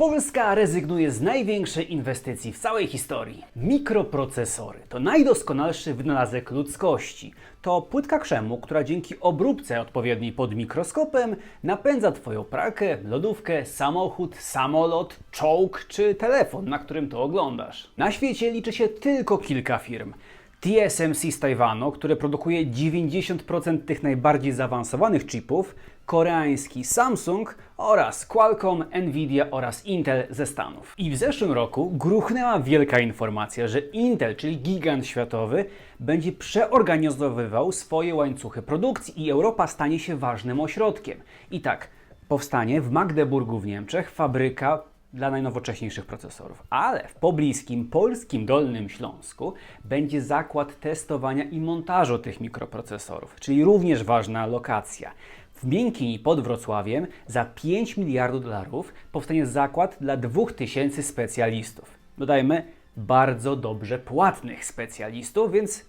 Polska rezygnuje z największej inwestycji w całej historii. Mikroprocesory to najdoskonalszy wynalazek ludzkości. To płytka krzemu, która dzięki obróbce odpowiedniej pod mikroskopem napędza Twoją pralkę, lodówkę, samochód, samolot, czołg czy telefon, na którym to oglądasz. Na świecie liczy się tylko kilka firm. TSMC z Tajwanu, które produkuje 90% tych najbardziej zaawansowanych chipów, koreański Samsung oraz Qualcomm, Nvidia oraz Intel ze Stanów. I w zeszłym roku gruchnęła wielka informacja, że Intel, czyli gigant światowy, będzie przeorganizowywał swoje łańcuchy produkcji i Europa stanie się ważnym ośrodkiem. I tak, powstanie w Magdeburgu w Niemczech fabryka dla najnowocześniejszych procesorów. Ale w pobliskim polskim Dolnym Śląsku będzie zakład testowania i montażu tych mikroprocesorów, czyli również ważna lokacja. W Miękini pod Wrocławiem za 5 miliardów dolarów powstanie zakład dla 2000 specjalistów. Dodajmy, bardzo dobrze płatnych specjalistów, więc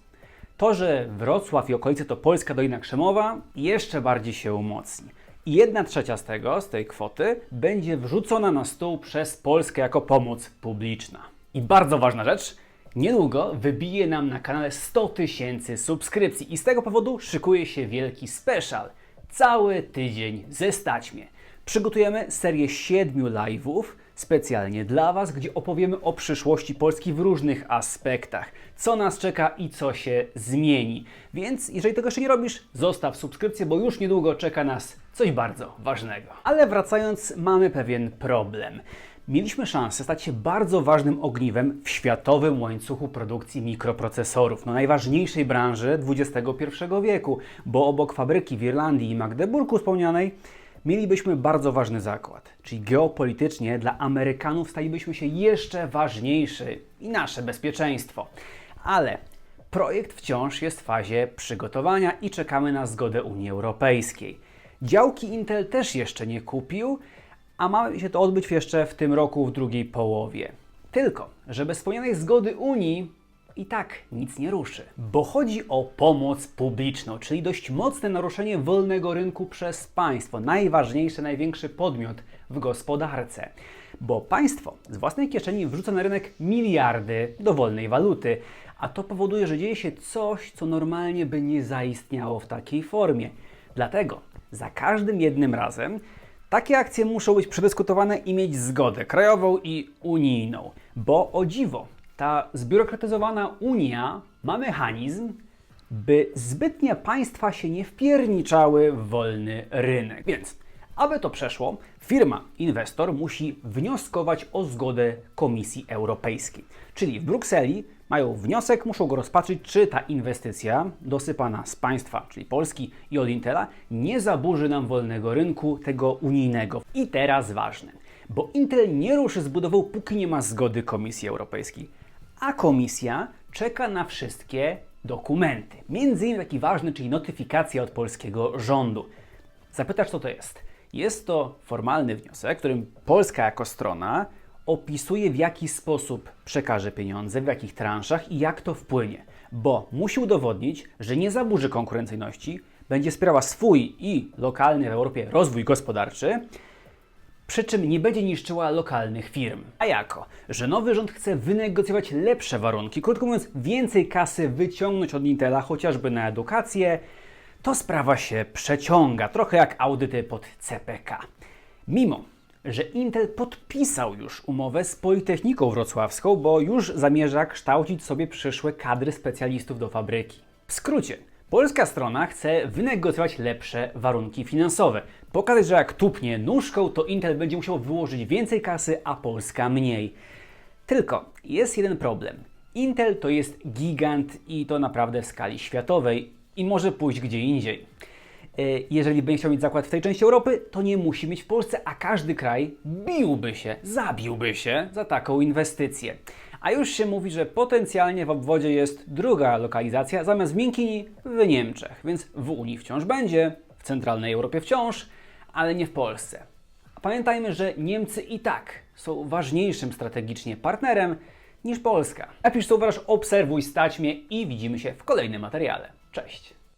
to, że Wrocław i okolice to Polska Dolina Krzemowa, jeszcze bardziej się umocni. I jedna trzecia z tego, z tej kwoty, będzie wrzucona na stół przez Polskę jako pomoc publiczna. I bardzo ważna rzecz, niedługo wybije nam na kanale 100 tysięcy subskrypcji i z tego powodu szykuje się wielki special. Cały tydzień ze staćmie. Przygotujemy serię siedmiu live'ów specjalnie dla Was, gdzie opowiemy o przyszłości Polski w różnych aspektach, co nas czeka i co się zmieni. Więc jeżeli tego jeszcze nie robisz, zostaw subskrypcję, bo już niedługo czeka nas coś bardzo ważnego. Ale wracając, mamy pewien problem. Mieliśmy szansę stać się bardzo ważnym ogniwem w światowym łańcuchu produkcji mikroprocesorów, no najważniejszej branży XXI wieku, bo obok fabryki w Irlandii i Magdeburgu wspomnianej mielibyśmy bardzo ważny zakład, czyli geopolitycznie dla Amerykanów stalibyśmy się jeszcze ważniejszy i nasze bezpieczeństwo. Ale projekt wciąż jest w fazie przygotowania i czekamy na zgodę Unii Europejskiej. Działki Intel też jeszcze nie kupił, a ma się to odbyć jeszcze w tym roku w drugiej połowie. Tylko, że bez wspomnianej zgody Unii i tak nic nie ruszy. Bo chodzi o pomoc publiczną, czyli dość mocne naruszenie wolnego rynku przez państwo, najważniejszy, największy podmiot w gospodarce. Bo państwo z własnej kieszeni wrzuca na rynek miliardy do wolnej waluty, a to powoduje, że dzieje się coś, co normalnie by nie zaistniało w takiej formie. Dlatego za każdym jednym razem takie akcje muszą być przedyskutowane i mieć zgodę krajową i unijną. Bo o dziwo, ta zbiurokratyzowana Unia ma mechanizm, by zbytnie państwa się nie wpierniczały w wolny rynek. Więc, aby to przeszło, firma, inwestor musi wnioskować o zgodę Komisji Europejskiej. Czyli w Brukseli mają wniosek, muszą go rozpatrzyć, czy ta inwestycja dosypana z państwa, czyli Polski i od Intela, nie zaburzy nam wolnego rynku, tego unijnego. I teraz ważne, bo Intel nie ruszy z budową, póki nie ma zgody Komisji Europejskiej a komisja czeka na wszystkie dokumenty. Między innymi taki ważny, czyli notyfikacja od polskiego rządu. Zapytasz, co to jest? Jest to formalny wniosek, którym Polska jako strona opisuje, w jaki sposób przekaże pieniądze, w jakich transzach i jak to wpłynie. Bo musi udowodnić, że nie zaburzy konkurencyjności, będzie wspierała swój i lokalny w Europie rozwój gospodarczy, przy czym nie będzie niszczyła lokalnych firm. A jako, że nowy rząd chce wynegocjować lepsze warunki, krótko mówiąc, więcej kasy wyciągnąć od Intela, chociażby na edukację, to sprawa się przeciąga, trochę jak audyty pod CPK. Mimo, że Intel podpisał już umowę z Politechniką Wrocławską, bo już zamierza kształcić sobie przyszłe kadry specjalistów do fabryki. W skrócie, Polska strona chce wynegocjować lepsze warunki finansowe. Pokazać, że jak tupnie nóżką, to Intel będzie musiał wyłożyć więcej kasy, a Polska mniej. Tylko jest jeden problem. Intel to jest gigant i to naprawdę w skali światowej i może pójść gdzie indziej. E, Jeżeli będzie chciał mieć zakład w tej części Europy, to nie musi mieć w Polsce, a każdy kraj biłby się, zabiłby się za taką inwestycję. A już się mówi, że potencjalnie w obwodzie jest druga lokalizacja zamiast w Miękini w Niemczech, więc w Unii wciąż będzie, w centralnej Europie wciąż, ale nie w Polsce. A pamiętajmy, że Niemcy i tak są ważniejszym strategicznie partnerem niż Polska. Napisz co uważasz, obserwuj, stać mnie i widzimy się w kolejnym materiale. Cześć!